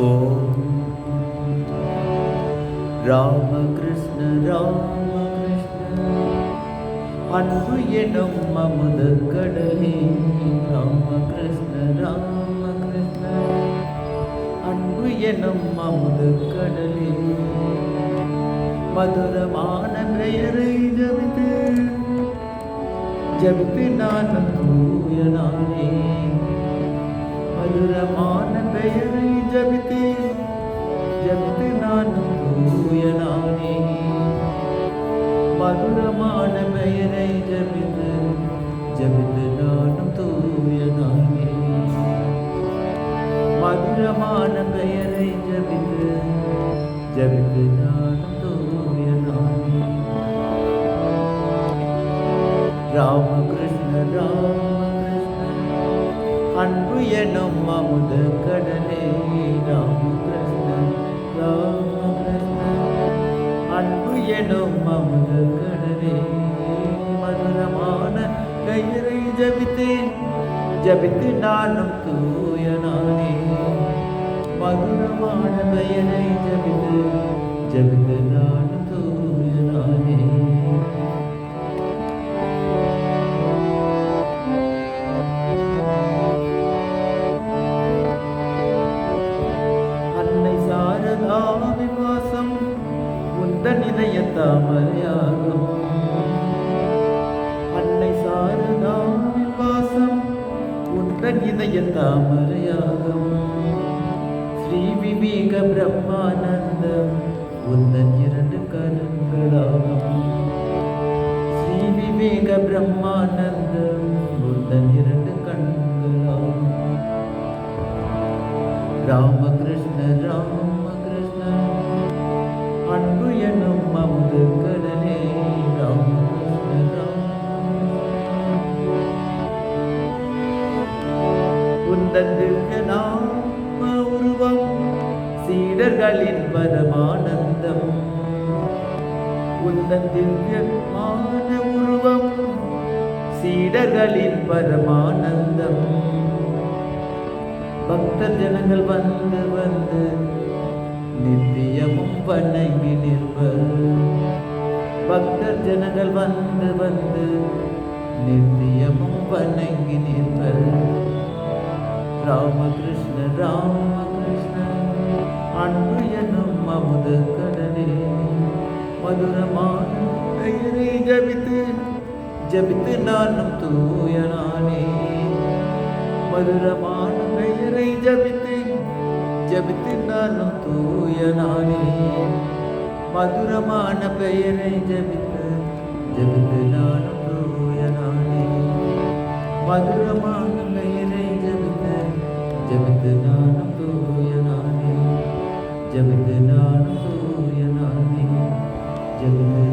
ஓம் ராமகிருஷ்ண ராமகிருஷ்ண அன்பு எனும் அமுத கடலே ராமகிருஷ்ண ராமகிருஷ்ண அன்பு எனும் அமுத கடலே மதுரமான பெயரை ஜபித்து ஜபித்து நான் தூயனானே மதுரமான பெயரை ஜபித்து ஜபித்து நான் தூயனானே மதுரமான பெயரை ஜபித்து ஜபித்து நானும் தூயனானே மதுரமான பெயரை ஜபித்து ஜபித்து நானும் தூயனானே ராமகிருஷ்ண ராமகிருஷ்ண அன்பு எனும் அமுத கடலே ராமகிருஷ்ணன் ராமகிருஷ்ணன் அன்பு எனும் அமுத கடலே மதுரமான கயிறை ஜபித்தேன். ஜபித்து நானும் தூயனானே உந்தன் இதய தாமரையாகும் அன்னை சாரதாவின் வாசம் உந்தன் இதய தாமரையாகும் ஸ்ரீ விவேக பிரம்மானந்தம் உந்தன் இரண்டு கரங்களாகும். ஸ்ரீ விவேக பிரம்மானந்தம் உந்தன் இரண்டு கண்களாகும். ராமகிருஷ்ண ராம எனும் கடலே ராமகிருஷ்ண நாம உருவம் சீடர்களின் பரமானந்தம். உந்தன் திவ்யமான உருவம் சீடர்களின் பரமானந்தம். பக்த ஜனங்கள் வந்து வந்து நித்தியமும் வணங்கி நிற்பர். பக்தர் ஜனங்கள் வந்து வந்து நித்தியமும் வணங்கி நிற்பர் ராமகிருஷ்ண ராமகிருஷ்ண அன்பு எனும் அமுத கடலே மதுரமான பெயரை ஜபித்து ஜபித்து நானும் தூயனானே மதுரமான பெயரை ஜபித்து ஜபித்தினானு தூய நானே மதுரமான பெயரை ஜபித்து ஜபித்து நானும் தூய நானே மதுரமான பெயரை ஜபித்து ஜபித்து நானும் தூய நானே ஜபித்து நானும் தூய நானே ஜபித்து